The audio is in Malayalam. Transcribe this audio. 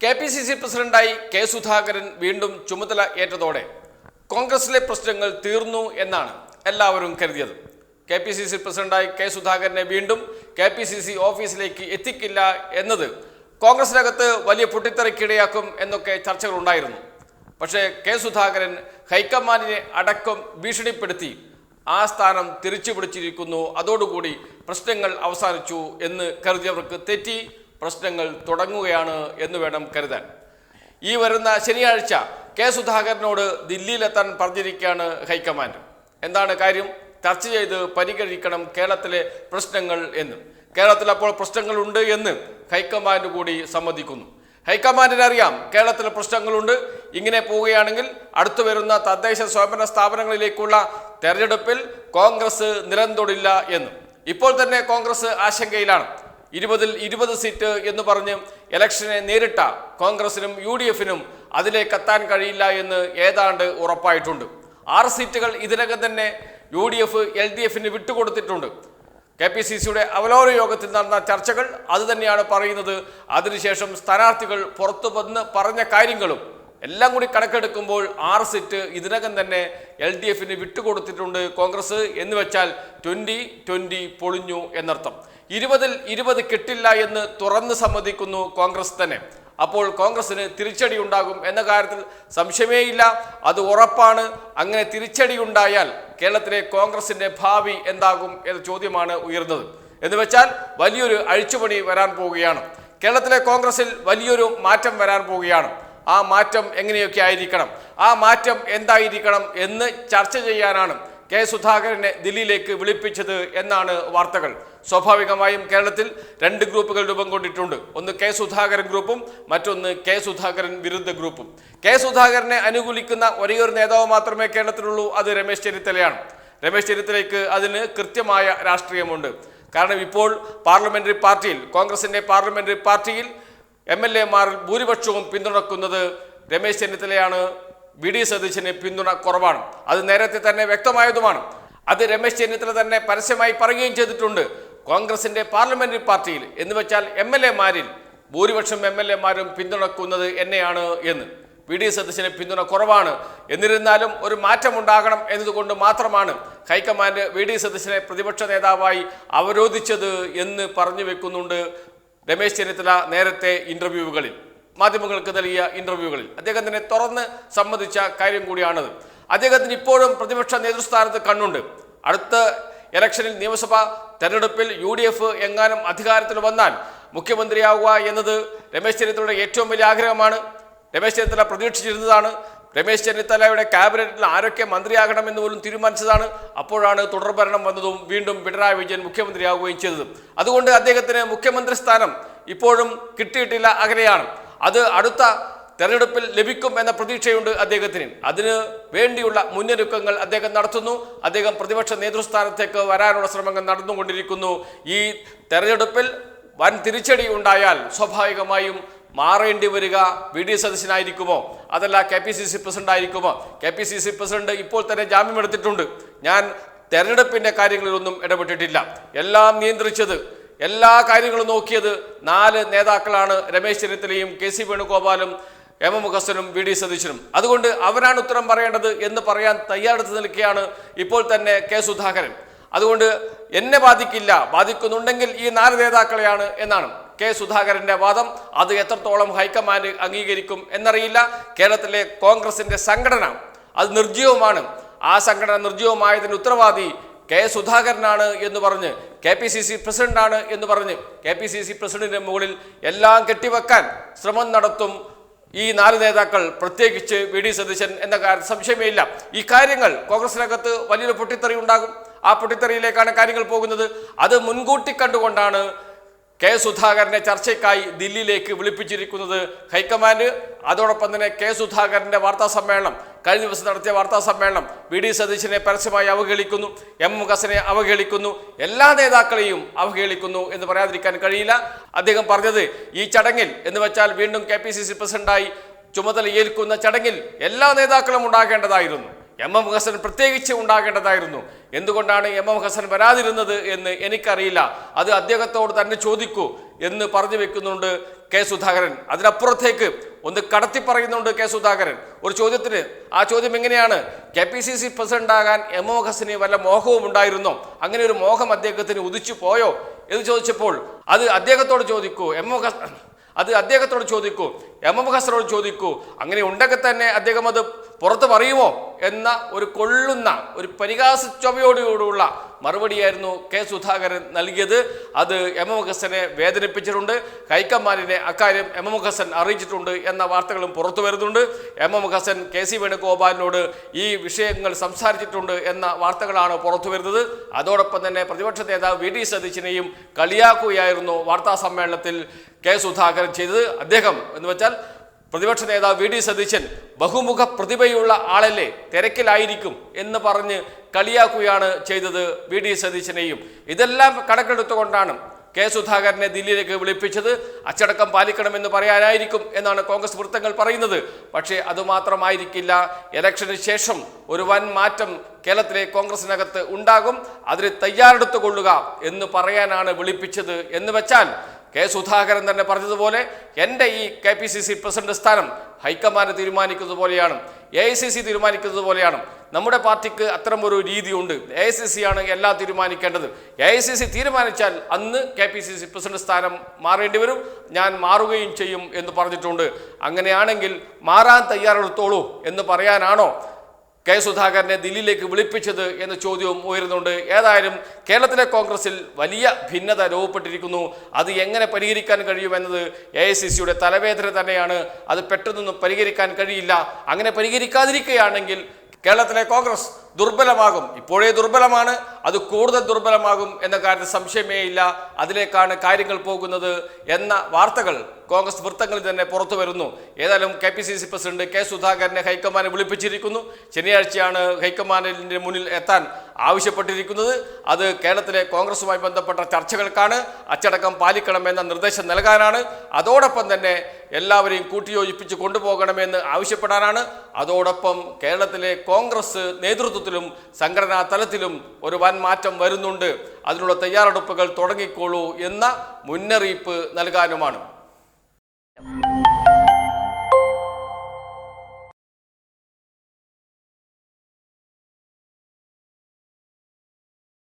കെ പി സി സി പ്രസിഡന്റായി കെ സുധാകരൻ വീണ്ടും ചുമതല ഏറ്റതോടെ കോൺഗ്രസിലെ പ്രശ്നങ്ങൾ തീർന്നു എന്നാണ് എല്ലാവരും കരുതിയത്. കെ പി സി സി പ്രസിഡന്റായി കെ സുധാകരനെ വീണ്ടും കെ പി സി സി ഓഫീസിലേക്ക് എത്തിക്കില്ല എന്നത് കോൺഗ്രസിനകത്ത് വലിയ പൊട്ടിത്തെറിക്കിടയാക്കും എന്നൊക്കെ ചർച്ചകളുണ്ടായിരുന്നു. പക്ഷേ കെ സുധാകരൻ ഹൈക്കമാൻഡിനെ അടക്കം ഭീഷണിപ്പെടുത്തി ആ സ്ഥാനം തിരിച്ചു പിടിച്ചിരിക്കുന്നു അതോടുകൂടി പ്രശ്നങ്ങൾ അവസാനിച്ചു എന്ന് കരുതിയവർക്ക് തെറ്റി പ്രശ്നങ്ങൾ തുടങ്ങുകയാണ് എന്ന് വേണം കരുതാൻ. ഈ വരുന്ന ശനിയാഴ്ച കെ സുധാകരനോട് ദില്ലിയിലെത്താൻ പറഞ്ഞിരിക്കുകയാണ് ഹൈക്കമാൻഡ്. എന്താണ് കാര്യം? ചർച്ച ചെയ്ത് പരിഗണിക്കണം കേരളത്തിലെ പ്രശ്നങ്ങൾ എന്ന്. കേരളത്തിൽ അപ്പോൾ പ്രശ്നങ്ങളുണ്ട് എന്ന് ഹൈക്കമാൻഡ് കൂടി സമ്മതിക്കുന്നു. ഹൈക്കമാൻഡിന് അറിയാം കേരളത്തിൽ പ്രശ്നങ്ങളുണ്ട്. ഇങ്ങനെ പോവുകയാണെങ്കിൽ അടുത്തു വരുന്ന തദ്ദേശ സ്വയംഭരണ സ്ഥാപനങ്ങളിലേക്കുള്ള തെരഞ്ഞെടുപ്പിൽ കോൺഗ്രസ് നിലംതൊടില്ല എന്ന്. ഇപ്പോൾ തന്നെ കോൺഗ്രസ് ആശങ്കയിലാണ്. ഇരുപതിൽ ഇരുപത് സീറ്റ് എന്ന് പറഞ്ഞ് ഇലക്ഷനെ നേരിട്ട കോൺഗ്രസിനും യു ഡി എഫിനും അതിലേക്ക് എത്താൻ കഴിയില്ല എന്ന് ഏതാണ്ട് ഉറപ്പായിട്ടുണ്ട്. ആറ് സീറ്റുകൾ ഇതിനകം തന്നെ U D F L D എഫിന് വിട്ടുകൊടുത്തിട്ടുണ്ട്. കെ പി സി സിയുടെ അവലോകന യോഗത്തിൽ നടന്ന ചർച്ചകൾ അതുതന്നെയാണ് പറയുന്നത്. അതിനുശേഷം സ്ഥാനാർത്ഥികൾ പുറത്തു വന്ന് പറഞ്ഞ കാര്യങ്ങളും എല്ലാം കൂടി കണക്കെടുക്കുമ്പോൾ ആറ് സീറ്റ് ഇതിനകം തന്നെ എൽ ഡി എഫിന് വിട്ടുകൊടുത്തിട്ടുണ്ട് കോൺഗ്രസ്. എന്ന് വെച്ചാൽ ട്വന്റി ട്വന്റി പൊളിഞ്ഞു എന്നർത്ഥം. ഇരുപതിൽ ഇരുപത് കിട്ടില്ല എന്ന് തുറന്ന് സമ്മതിക്കുന്നു കോൺഗ്രസ് തന്നെ. അപ്പോൾ കോൺഗ്രസിന് തിരിച്ചടി ഉണ്ടാകും എന്ന കാര്യത്തിൽ സംശയമേയില്ല. അത് ഉറപ്പാണ്. അങ്ങനെ തിരിച്ചടി ഉണ്ടായാൽ കേരളത്തിലെ കോൺഗ്രസിന്റെ ഭാവി എന്താകും എന്ന ചോദ്യമാണ് ഉയർന്നത്. എന്ന് വെച്ചാൽ വലിയൊരു അഴിച്ചുപണി വരാൻ പോവുകയാണ്. കേരളത്തിലെ കോൺഗ്രസിൽ വലിയൊരു മാറ്റം വരാൻ പോവുകയാണ്. ആ മാറ്റം എങ്ങനെയൊക്കെ ആയിരിക്കണം? ആ മാറ്റം എന്തായിരിക്കണം എന്ന് ചർച്ച ചെയ്യാനാണ് കെ സുധാകരനെ ദില്ലിയിലേക്ക് വിളിപ്പിച്ചത് എന്നാണ് വാർത്തകൾ. സ്വാഭാവികമായും കേരളത്തിൽ രണ്ട് ഗ്രൂപ്പുകൾ രൂപം കൊണ്ടിട്ടുണ്ട്. ഒന്ന് കെ സുധാകരൻ ഗ്രൂപ്പും മറ്റൊന്ന് കെ സുധാകരൻ വിരുദ്ധ ഗ്രൂപ്പും. കെ സുധാകരനെ അനുകൂലിക്കുന്ന ഒരേയൊരു നേതാവ് മാത്രമേ കേരളത്തിലുള്ളൂ അത് രമേശ് ചെന്നിത്തലയാണ്. രമേശ് ചെന്നിത്തലയ്ക്ക് അതിന് കൃത്യമായ രാഷ്ട്രീയമുണ്ട്. കാരണം ഇപ്പോൾ പാർലമെന്ററി പാർട്ടിയിൽ കോൺഗ്രസിന്റെ പാർലമെന്ററി പാർട്ടിയിൽ എം എൽ എമാരിൽ ഭൂരിപക്ഷവും പിന്തുണക്കുന്നത് രമേശ് ചെന്നിത്തലയാണ്. വി ഡി സതീശന് പിന്തുണ കുറവാണ്. അത് നേരത്തെ തന്നെ വ്യക്തമായതുമാണ്. അത് രമേശ് ചെന്നിത്തല തന്നെ പരസ്യമായി പറയുകയും ചെയ്തിട്ടുണ്ട്. കോൺഗ്രസിന്റെ പാർലമെന്ററി പാർട്ടിയിൽ എന്ന് വെച്ചാൽ എം എൽ എമാരിൽ ഭൂരിപക്ഷം എം എൽ എമാരും പിന്തുണക്കുന്നത് എന്നെയാണ് എന്ന്. വി ഡി സതീശന് പിന്തുണ കുറവാണ്. എന്നിരുന്നാലും ഒരു മാറ്റമുണ്ടാകണം എന്നതുകൊണ്ട് മാത്രമാണ് ഹൈക്കമാൻഡ് വി ഡി സതീശനെ പ്രതിപക്ഷ നേതാവായി അവരോധിച്ചത് എന്ന് പറഞ്ഞു വെക്കുന്നുണ്ട് രമേശ് ചെന്നിത്തല നേരത്തെ ഇന്റർവ്യൂകളിൽ മാധ്യമങ്ങൾക്ക് നൽകിയ ഇന്റർവ്യൂകളിൽ അദ്ദേഹത്തിനെ തുറന്ന് സമ്മതിച്ച കാര്യം കൂടിയാണത്. അദ്ദേഹത്തിന് ഇപ്പോഴും പ്രതിപക്ഷ നേതൃസ്ഥാനത്ത് കണ്ണുണ്ട്. അടുത്ത ഇലക്ഷനിൽ നിയമസഭാ തെരഞ്ഞെടുപ്പിൽ യു ഡി എഫ് എങ്ങാനും അധികാരത്തിൽ വന്നാൽ മുഖ്യമന്ത്രിയാവുക എന്നത് രമേശ് ചെന്നിത്തലയുടെ ഏറ്റവും വലിയ ആഗ്രഹമാണ്. രമേശ് ചെന്നിത്തല പ്രതീക്ഷിച്ചിരുന്നതാണ്. രമേശ് ചെന്നിത്തലയുടെ ക്യാബിനറ്റിൽ ആരൊക്കെ മന്ത്രിയാകണമെന്ന് പോലും തീരുമാനിച്ചതാണ് അപ്പോഴാണ് തുടർഭരണം വന്നതും വീണ്ടും പിണറായി വിജയൻ മുഖ്യമന്ത്രിയാവുകയും ചെയ്തതും. അതുകൊണ്ട് അദ്ദേഹത്തിന് മുഖ്യമന്ത്രി സ്ഥാനം ഇപ്പോഴും കിട്ടിയിട്ടില്ല അകലെയാണ്. അത് അടുത്ത തെരഞ്ഞെടുപ്പിൽ ലഭിക്കും എന്ന പ്രതീക്ഷയുണ്ട് അദ്ദേഹത്തിന്. അതിന് വേണ്ടിയുള്ള മുന്നൊരുക്കങ്ങൾ അദ്ദേഹം നടത്തുന്നു. അദ്ദേഹം പ്രതിപക്ഷ നേതൃസ്ഥാനത്തേക്ക് വരാനുള്ള ശ്രമങ്ങൾ നടന്നുകൊണ്ടിരിക്കുന്നു. ഈ തെരഞ്ഞെടുപ്പിൽ വൻ തിരിച്ചടി ഉണ്ടായാൽ സ്വാഭാവികമായും മാറേണ്ടി വരിക വി ഡി സദസ്യനായിരിക്കുമോ അതല്ല K P C C president ആയിരിക്കുമോ? K P C C president ഇപ്പോൾ തന്നെ ജാമ്യം എടുത്തിട്ടുണ്ട്. ഞാൻ തെരഞ്ഞെടുപ്പിന്റെ കാര്യങ്ങളിലൊന്നും ഇടപെട്ടിട്ടില്ല. എല്ലാം നിയന്ത്രിച്ചത് എല്ലാ കാര്യങ്ങളും നോക്കിയത് നാല് നേതാക്കളാണ്. രമേശ് ചെന്നിത്തലയും കെ സി വേണുഗോപാലും എം എം ഹസനും വി ഡി സതീശനും. അതുകൊണ്ട് അവരാണ് ഉത്തരം പറയേണ്ടത് എന്ന് പറയാൻ തയ്യാറെടുത്ത് നിൽക്കുകയാണ് ഇപ്പോൾ തന്നെ കെ സുധാകരൻ. അതുകൊണ്ട് എന്നെ ബാധിക്കില്ല. ബാധിക്കുന്നുണ്ടെങ്കിൽ ഈ നാല് നേതാക്കളെയാണ് എന്നാണ്. കെ സുധാകരന്റെ വാദം അത് എത്രത്തോളം ഹൈക്കമാൻഡ് അംഗീകരിക്കും എന്നറിയില്ല. കേരളത്തിലെ കോൺഗ്രസിന്റെ സംഘടന അത് നിർജീവമാണ്. ആ സംഘടന നിർജീവമായതിന് ഉത്തരവാദി കെ സുധാകരനാണ് എന്ന് പറഞ്ഞ് കെ പി സി സി പ്രസിഡന്റാണ് എന്ന് പറഞ്ഞ് കെ പി സി സി പ്രസിഡന്റിന്റെ മുകളിൽ എല്ലാം കെട്ടിവെക്കാൻ ശ്രമം നടത്തും ഈ നാല് നേതാക്കൾ പ്രത്യേകിച്ച് വി ഡി സതീശൻ എന്ന കാര്യം സംശയമേ ഇല്ല ഈ കാര്യങ്ങൾ കോൺഗ്രസിനകത്ത് വലിയൊരു പൊട്ടിത്തെറി ഉണ്ടാകും. ആ പൊട്ടിത്തെറിയിലേക്കാണ് കാര്യങ്ങൾ പോകുന്നത്. അത് മുൻകൂട്ടി കണ്ടുകൊണ്ടാണ് കെ സുധാകരനെ ചർച്ചയ്ക്കായി ദില്ലിയിലേക്ക് വിളിപ്പിച്ചിരിക്കുന്നത് ഹൈക്കമാൻഡ്. അതോടൊപ്പം തന്നെ കെ സുധാകരന്റെ വാർത്താ സമ്മേളനം കഴിഞ്ഞ ദിവസം നടത്തിയ വാർത്താ സമ്മേളനം വി ഡി സതീശനെ പരസ്യമായി അവഹേളിക്കുന്നു എം മുഖസനെ അവഹേളിക്കുന്നു എല്ലാ നേതാക്കളെയും അവഹേളിക്കുന്നു എന്ന് പറയാതിരിക്കാൻ കഴിയില്ല. അദ്ദേഹം പറഞ്ഞത് ഈ ചടങ്ങിൽ എന്ന് വെച്ചാൽ വീണ്ടും കെ പി സി സി പ്രസിഡന്റായി ചുമതല ഏൽക്കുന്ന ചടങ്ങിൽ എല്ലാ നേതാക്കളും ഉണ്ടാകേണ്ടതായിരുന്നു. എം എം ഹസൻ പ്രത്യേകിച്ച് ഉണ്ടാകേണ്ടതായിരുന്നു. എന്തുകൊണ്ടാണ് എം എം ഹസൻ വരാതിരുന്നത് എന്ന് എനിക്കറിയില്ല. അത് അദ്ദേഹത്തോട് തന്നെ ചോദിക്കൂ എന്ന് പറഞ്ഞു വെക്കുന്നുണ്ട് കെ സുധാകരൻ. അതിനപ്പുറത്തേക്ക് ഒന്ന് കടത്തി പറയുന്നുണ്ട് കെ സുധാകരൻ. ഒരു ചോദ്യത്തിന് ആ ചോദ്യം എങ്ങനെയാണ്? K P C C president ആകാൻ എം എം ഹസന് വല്ല മോഹവും ഉണ്ടായിരുന്നോ? അങ്ങനെ ഒരു മോഹം അദ്ദേഹത്തിന് ഉദിച്ചു പോയോ? എന്ന് ചോദിച്ചപ്പോൾ അത് അദ്ദേഹത്തോട് ചോദിക്കൂ. എം എം ഹസൻ അത് അദ്ദേഹത്തോട് ചോദിക്കൂ. എം എം ചോദിക്കൂ അങ്ങനെ ഉണ്ടെങ്കിൽ തന്നെ അദ്ദേഹം അത് പുറത്ത് പറയുമോ? എന്ന ഒരു കൊള്ളുന്ന ഒരു പരിഹാസ ചൊവ്വയോടുകൂടിയുള്ള മറുപടിയായിരുന്നു കെ സുധാകരൻ നൽകിയത്. അത് എം എം ഹസനെ വേദനിപ്പിച്ചിട്ടുണ്ട്. ഹൈക്കമാൻഡിനെ അക്കാര്യം എം എം ഹസൻ അറിയിച്ചിട്ടുണ്ട് എന്ന വാർത്തകളും പുറത്തു വരുന്നുണ്ട്. M M Hassan K C വേണുഗോപാലിനോട് ഈ വിഷയങ്ങൾ സംസാരിച്ചിട്ടുണ്ട് എന്ന വാർത്തകളാണ് പുറത്തു വരുന്നത്. അതോടൊപ്പം തന്നെ പ്രതിപക്ഷ നേതാവ് വി ഡി സതീശിനെയും കളിയാക്കുകയായിരുന്നു വാർത്താ സമ്മേളനത്തിൽ കെ സുധാകരൻ ചെയ്തത്. അദ്ദേഹം എന്ന് വെച്ചാൽ പ്രതിപക്ഷ നേതാവ് വി ഡി സതീശൻ ബഹുമുഖ പ്രതിഭയുള്ള ആളല്ലേ തിരക്കിലായിരിക്കും എന്ന് പറഞ്ഞ് കളിയാക്കുകയാണ് ചെയ്തത് വി ഡി സതീശനെയും. ഇതെല്ലാം കണക്കെടുത്തുകൊണ്ടാണ് കെ സുധാകരനെ ദില്ലിയിലേക്ക് വിളിപ്പിച്ചത്. അച്ചടക്കം പാലിക്കണമെന്ന് പറയാനായിരിക്കും എന്നാണ് കോൺഗ്രസ് വൃത്തങ്ങൾ പറയുന്നത്. പക്ഷേ അതുമാത്രമായിരിക്കില്ല ഇലക്ഷന് ശേഷം ഒരു വൻ മാറ്റം കേരളത്തിലെ കോൺഗ്രസിനകത്ത് ഉണ്ടാകും. അതിന് തയ്യാറെടുത്തു കൊള്ളുക എന്ന് പറയാനാണ് വിളിപ്പിച്ചത് എന്ന് വെച്ചാൽ കെ സുധാകരൻ തന്നെ പറഞ്ഞതുപോലെ എന്റെ ഈ K P C C president സ്ഥാനം ഹൈക്കമാൻഡ് തീരുമാനിക്കുന്നത് പോലെയാണ് എ ഐ സി സി തീരുമാനിക്കുന്നത് പോലെയാണ്. നമ്മുടെ പാർട്ടിക്ക് അത്തരം ഒരു രീതിയുണ്ട്. എ ഐ സി സി ആണ് എല്ലാം തീരുമാനിക്കേണ്ടത്. എ ഐ സി സി തീരുമാനിച്ചാൽ അന്ന് K P C C president സ്ഥാനം മാറേണ്ടി വരും. ഞാൻ മാറുകയും ചെയ്യും എന്ന് പറഞ്ഞിട്ടുണ്ട്. അങ്ങനെയാണെങ്കിൽ മാറാൻ തയ്യാറെടുത്തോളൂ എന്ന് പറയാനാണോ കെ സുധാകരനെ ദില്ലിയിലേക്ക് വിളിപ്പിച്ചത് എന്ന ചോദ്യവും ഉയരുന്നുണ്ട്. ഏതായാലും കേരളത്തിലെ കോൺഗ്രസിൽ വലിയ ഭിന്നത രൂപപ്പെട്ടിരിക്കുന്നു. അത് എങ്ങനെ പരിഹരിക്കാൻ കഴിയുമെന്നത് എ ഐ സി സിയുടെ തലവേദന തന്നെയാണ്. അത് പെട്ടെന്നൊന്നും പരിഹരിക്കാൻ കഴിയില്ല. അങ്ങനെ പരിഹരിക്കാതിരിക്കുകയാണെങ്കിൽ കേരളത്തിലെ കോൺഗ്രസ് ദുർബലമാകും. ഇപ്പോഴേ ദുർബലമാണ് അത് കൂടുതൽ ദുർബലമാകും എന്ന കാര്യത്തിൽ സംശയമേ ഇല്ല. അതിലേക്കാണ് കാര്യങ്ങൾ പോകുന്നത് എന്ന വാർത്തകൾ കോൺഗ്രസ് വൃത്തങ്ങളിൽ തന്നെ പുറത്തു വരുന്നു. ഏതായാലും K P C C president K സുധാകരനെ ഹൈക്കമാൻഡ് വിളിപ്പിച്ചിരിക്കുന്നു. ശനിയാഴ്ചയാണ് ഹൈക്കമാൻഡിന്റെ മുന്നിൽ എത്താൻ ആവശ്യപ്പെട്ടിരിക്കുന്നത്. അത് കേരളത്തിലെ കോൺഗ്രസുമായി ബന്ധപ്പെട്ട ചർച്ചകൾക്കാണ്. അച്ചടക്കം പാലിക്കണമെന്ന നിർദ്ദേശം നൽകാനാണ്. അതോടൊപ്പം തന്നെ എല്ലാവരെയും കൂട്ടിയോജിപ്പിച്ച് കൊണ്ടുപോകണമെന്ന് ആവശ്യപ്പെടാനാണ്. അതോടൊപ്പം കേരളത്തിലെ കോൺഗ്രസ് നേതൃത്വത്തിലും സംഘടനാ തലത്തിലും ഒരു വൻ മാറ്റം വരുന്നുണ്ട്. അതിനുള്ള തയ്യാറെടുപ്പുകൾ തുടങ്ങിക്കോളൂ എന്ന മുന്നറിയിപ്പ് നൽകാനുമാണ്.